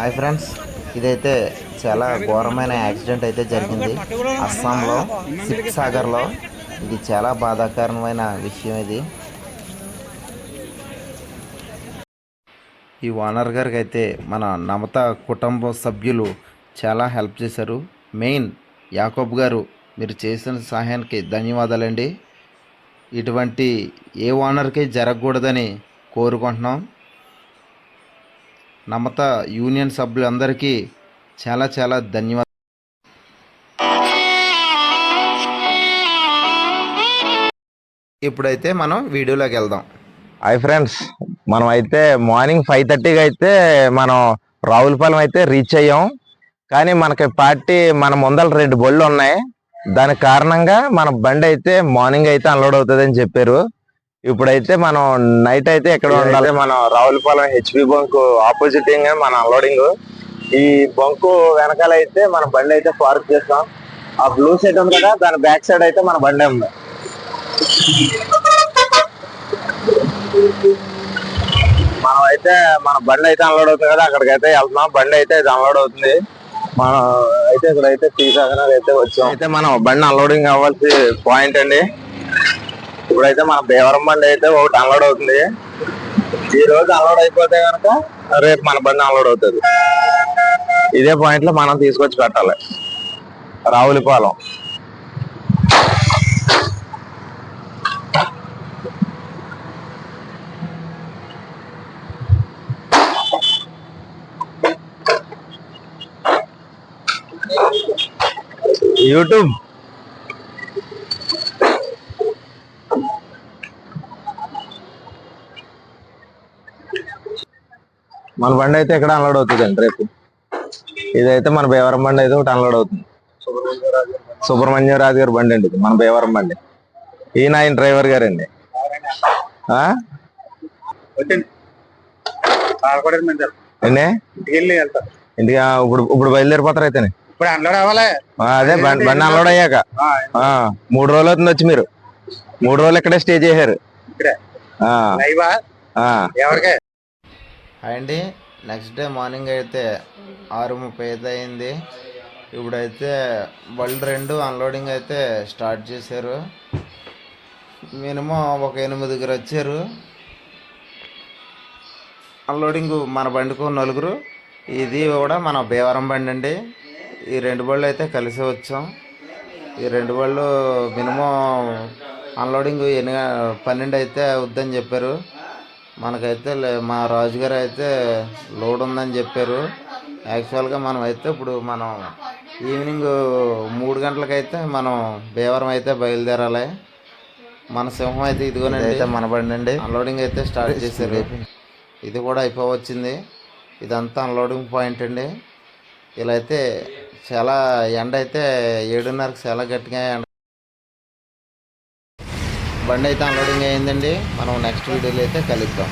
Hi friends ఇదైతే చాలా ఘోరమైన యాక్సిడెంట్ అయితే జరిగింది. అస్సాంలో సిప్ సాగర్లో ఇది చాలా బాధాకరమైన విషయం ఇది. ఈ ఓనర్ గారికి అయితే మన నమత కుటుంబ సభ్యులు చాలా హెల్ప్ చేశారు. మెయిన్ యాకబ్ గారు మీరు చేసిన సహాయానికి ధన్యవాదాలండి. ఇటువంటి ఏ ఓనర్కి జరగకూడదని కోరుకుంటున్నాం. నమత యూనియన్ సభ్యులందరికీ చాలా చాలా ధన్యవాదాలు. ఇప్పుడైతే మనం వీడియోలోకి వెళ్దాం. హాయ్ ఫ్రెండ్స్ మనం అయితే మార్నింగ్ ఫైవ్ థర్టీకి అయితే మనం రావులపాలెం అయితే రీచ్ అయ్యాం. కానీ మనకి పార్టీ మన ముందర రెండు బళ్ళు ఉన్నాయి. దానికి కారణంగా మన బండి అయితే మార్నింగ్ అయితే అన్లోడ్ అవుతుంది అని చెప్పారు. ఇప్పుడైతే మనం నైట్ అయితే ఎక్కడ ఉండాలి? మనం రావులపాలెం హెచ్పి బంక్ ఆపోజిట్ మన అన్లోడింగ్ ఈ బంకు వెనకాల అయితే మన బండి అయితే పార్క్ చేస్తాం. ఆ బ్లూ సైడ్ ఉంది కదా దాని బ్యాక్ సైడ్ అయితే మన బండి ఉంది. మనం అయితే మన బండి అయితే అన్లోడ్ అవుతుంది కదా అక్కడికి అయితే వెళ్తున్నాం. బండి అయితే అన్లోడ్ అవుతుంది. మనం అయితే ఇక్కడ అయితే శ్రీసాగర్ అయితే వచ్చాం. అయితే మనం బండి అన్లోడింగ్ అవ్వాల్సి పాయింట్ అండి. ఇప్పుడైతే మన భీవరం బండి అయితే ఒకటి అన్లోడ్ అవుతుంది. ఈ రోజు అన్లోడ్ అయిపోతే కనుక రేపు మన బండి అన్లోడ్ అవుతుంది. ఇదే పాయింట్లో మనం తీసుకొచ్చి పెట్టాలి. రావులపాలెం. యూట్యూబ్ మన బండి అయితే ఇక్కడ అన్లోడ్ అవుతుంది అండి రేపు? ఇదైతే మన భీవరం బండి అయితే ఒకటి అన్లోడ్ అవుతుంది. సుబ్రహ్మణ్యం రాజు గారి బండి అండి ఇది మన భీవరం బండి. ఈయన ఆయన డ్రైవర్ గారండి. వెళ్తా ఇంటికి ఇప్పుడు ఇప్పుడు బయలుదేరిపోతారు అయితేనే. ఇప్పుడు రావాలా ఆ, అదే బండి అన్లోడ్ అయ్యాక. మూడు రోజులు అవుతుంది వచ్చి మీరు. మూడు రోజులు ఇక్కడే స్టే చేశారు. ఎవరికే? అండి. నెక్స్ట్ డే మార్నింగ్ అయితే ఆరు ముప్పై అయితే అయింది. ఇప్పుడైతే బళ్ళు రెండు అన్లోడింగ్ అయితే స్టార్ట్ చేశారు. మినిమం ఒక ఎనిమిదిగురు వచ్చారు. అన్లోడింగ్ మన బండికు నలుగురు. ఇది కూడా మన భీవరం బండి అండి. ఈ రెండు బళ్ళు అయితే కలిసి వచ్చాం. ఈ రెండు బళ్ళు మినిమం అన్లోడింగ్ ఎన్ని పన్నెండు అయితే వద్దని చెప్పారు. మనకైతే లే- మా రాజుగారు అయితే లోడ్ ఉందని చెప్పారు. యాక్చువల్గా మనం అయితే ఇప్పుడు మనం ఈవినింగ్ మూడు గంటలకైతే మనం భీవరం అయితే బయలుదేరాలి. మన సింహం అయితే ఇదిగోనండి. అయితే మన బండి అండి అన్లోడింగ్ అయితే స్టార్ట్ చేశారు. ఇది కూడా అయిపోవచ్చింది. ఇదంతా అన్లోడింగ్ పాయింట్ అండి. ఇలా అయితే చాలా ఎండ అయితే ఏడున్నరకు చాలా గట్టిగా ఎండ బండి అయితే అన్లోడింగ్ అయిందండి మనం నెక్స్ట్ వీడియోలో అయితే కలుద్దాం.